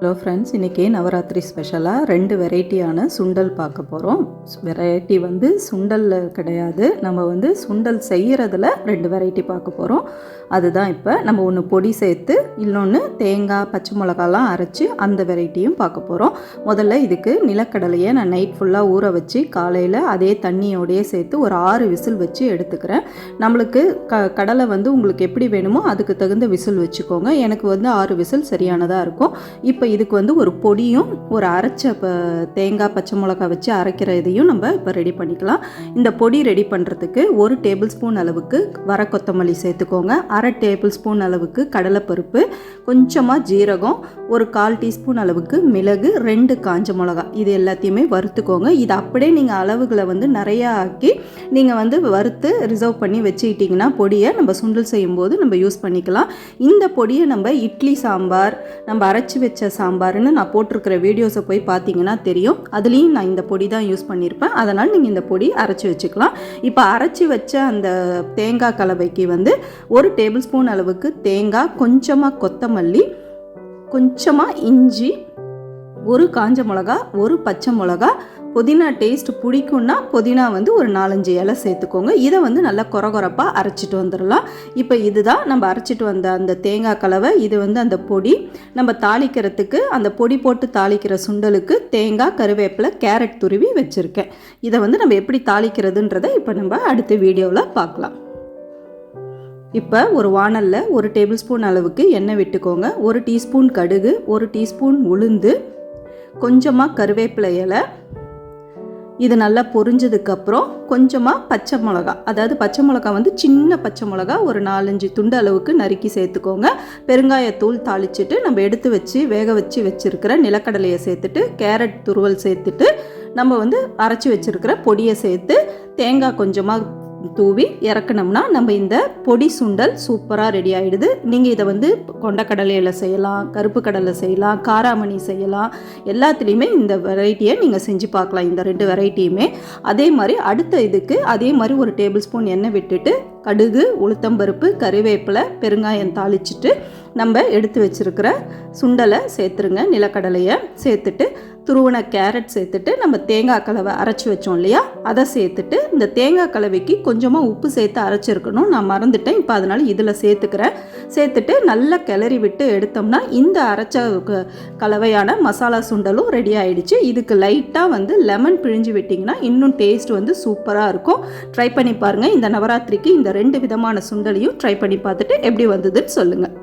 Hello friends இன்றைக்கி நவராத்திரி ஸ்பெஷலாக ரெண்டு வெரைட்டியான சுண்டல் பார்க்க போகிறோம் வெரைட்டி வந்து சுண்டலில் கிடையாது. நம்ம வந்து சுண்டல் செய்கிறதுல ரெண்டு வெரைட்டி பார்க்க போகிறோம் அதுதான் இப்போ நம்ம ஒன்று பொடி சேர்த்து இன்னொன்று தேங்காய் பச்சை மிளகாலாம் அரைச்சி அந்த வெரைட்டியும் பார்க்க போகிறோம் முதல்ல இதுக்கு நிலக்கடலையை நான் நைட் ஃபுல்லாக ஊற வச்சு காலையில் அதே தண்ணியோடையே சேர்த்து ஒரு ஆறு விசில் வச்சு எடுத்துக்கிறேன். நம்மளுக்கு க கடலை வந்து உங்களுக்கு எப்படி வேணுமோ அதுக்கு தகுந்த விசில் வச்சுக்கோங்க. எனக்கு வந்து ஆறு விசில் சரியானதாக இருக்கும். இப்போ இதுக்கு வந்து ஒரு பொடியும் ஒரு அரைச்ச இப்போ தேங்காய் பச்சை மிளகா வச்சு அரைக்கிற இதையும் நம்ம இப்போ ரெடி பண்ணிக்கலாம். இந்த பொடி ரெடி பண்ணுறதுக்கு ஒரு டேபிள் ஸ்பூன் அளவுக்கு வர கொத்தமல்லி சேர்த்துக்கோங்க. அரை டேபிள் ஸ்பூன் அளவுக்கு கடலைப்பருப்பு கொஞ்சமாக ஜீரகம் ஒரு கால் டீஸ்பூன் அளவுக்கு மிளகு ரெண்டு காஞ்ச மிளகா இது எல்லாத்தையுமே வறுத்துக்கோங்க. இது அப்படியே நீங்கள் அளவுகளை வந்து நிறையா ஆக்கி நீங்கள் வந்து வறுத்து ரிசர்வ் பண்ணி வச்சுக்கிட்டிங்கன்னா பொடியை நம்ம சுண்டல் செய்யும்போது நம்ம யூஸ் பண்ணிக்கலாம். இந்த பொடியை நம்ம இட்லி சாம்பார் நம்ம அரைச்சி வச்ச சாம்பார்னு நான் போட்டிருக்கிற வீடியோஸை போய் பார்த்தீங்கன்னா தெரியும். அதுலேயும் நான் இந்த பொடி தான் யூஸ் பண்ணியிருப்பேன். அதனால் நீங்கள் இந்த பொடி அரைச்சி வச்சுக்கலாம். இப்போ அரைச்சி வச்ச அந்த தேங்காய் கலவைக்கு வந்து ஒரு டேபிள் ஸ்பூன் அளவுக்கு தேங்காய் கொஞ்சமாக கொத்தமல்லி கொஞ்சமாக இஞ்சி ஒரு காஞ்ச மிளகா ஒரு பச்சை மிளகா. புதினா டேஸ்ட் பிடிக்கும்னா புதினா வந்து ஒரு நாலஞ்சு இலை சேர்த்துக்கோங்க. இதை வந்து நல்லா குறகுறப்பாக அரைச்சிட்டு வந்துடலாம். இப்போ இதுதான் நம்ம அரைச்சிட்டு வந்த அந்த தேங்காய் கலவை இது வந்து அந்த பொடி. நம்ம தாளிக்கிறதுக்கு அந்த பொடி போட்டு தாளிக்கிற சுண்டலுக்கு தேங்காய் கருவேப்பிலை கேரட் துருவி வச்சுருக்கேன். இதை வந்து நம்ம எப்படி தாளிக்கிறதுன்றதை இப்போ நம்ம அடுத்த வீடியோவில் பார்க்கலாம். இப்போ ஒரு வானலில் ஒரு டேபிள் ஸ்பூன் அளவுக்கு எண்ணெய் விட்டுக்கோங்க. ஒரு டீஸ்பூன் கடுகு ஒரு டீஸ்பூன் உளுந்து கொஞ்சமாக கருவேப்பிலை இலை. இது நல்லா பொரிஞ்சதுக்கப்புறம் கொஞ்சமாக பச்சை மிளகா. அதாவது பச்சை மிளகா வந்து சின்ன பச்சை மிளகா ஒரு நாலஞ்சு துண்டு அளவுக்கு நறுக்கி சேர்த்துக்கோங்க. பெருங்காயத்தூள் தாளிச்சிட்டு நம்ம எடுத்து வச்சு வேக வச்சு வச்சுருக்கிற நிலக்கடலையை சேர்த்துட்டு கேரட் துருவல் சேர்த்துட்டு நம்ம வந்து அரைச்சி வச்சுருக்கிற பொடியை சேர்த்து தேங்காய் கொஞ்சமாக தூவி இறக்குனோம்னா நம்ம இந்த பொடி சுண்டல் சூப்பராக ரெடி ஆகிடுது நீங்கள் இதை வந்து கொண்டக்கடலையில் செய்யலாம் கருப்பு கடலை செய்யலாம் காராமணி செய்யலாம். எல்லாத்துலேயுமே இந்த வெரைட்டியை நீங்கள் செஞ்சு பார்க்கலாம். இந்த ரெண்டு வெரைட்டியுமே அதே மாதிரி அடுத்த இதுக்கு அதே மாதிரி ஒரு டேபிள் ஸ்பூன் எண்ணெய் விட்டுட்டு கடுகு உளுத்தம்பருப்பு கருவேப்பிலை பெருங்காயம் தாளிச்சிட்டு நம்ம எடுத்து வச்சுருக்கிற சுண்டலை சேர்த்துருங்க நிலக்கடலையை சேர்த்துட்டு துருவன கேரட் சேர்த்துட்டு நம்ம தேங்காய் கலவை அரைச்சி வச்சோம் இல்லையா? அதை சேர்த்துட்டு இந்த தேங்காய் கலவைக்கு கொஞ்சமாக உப்பு சேர்த்து அரைச்சிருக்கணும். நான் மறந்துட்டேன். இப்போ அதனால் இதில் சேர்த்துக்கிறேன். சேர்த்துட்டு நல்லா கிளறி விட்டு எடுத்தோம்னா இந்த அரைச்ச கலவையான மசாலா சுண்டலும் ரெடி ஆகிடுச்சு இதுக்கு லைட்டாக வந்து லெமன் பிழிஞ்சு விட்டிங்கன்னா இன்னும் டேஸ்ட் வந்து சூப்பராக இருக்கும். ட்ரை பண்ணி பாருங்கள் இந்த நவராத்திரிக்கு இந்த ரெண்டு விதமான சுண்டலையும் ட்ரை பண்ணி பார்த்துட்டு எப்படி வந்ததுன்னு சொல்லுங்கள்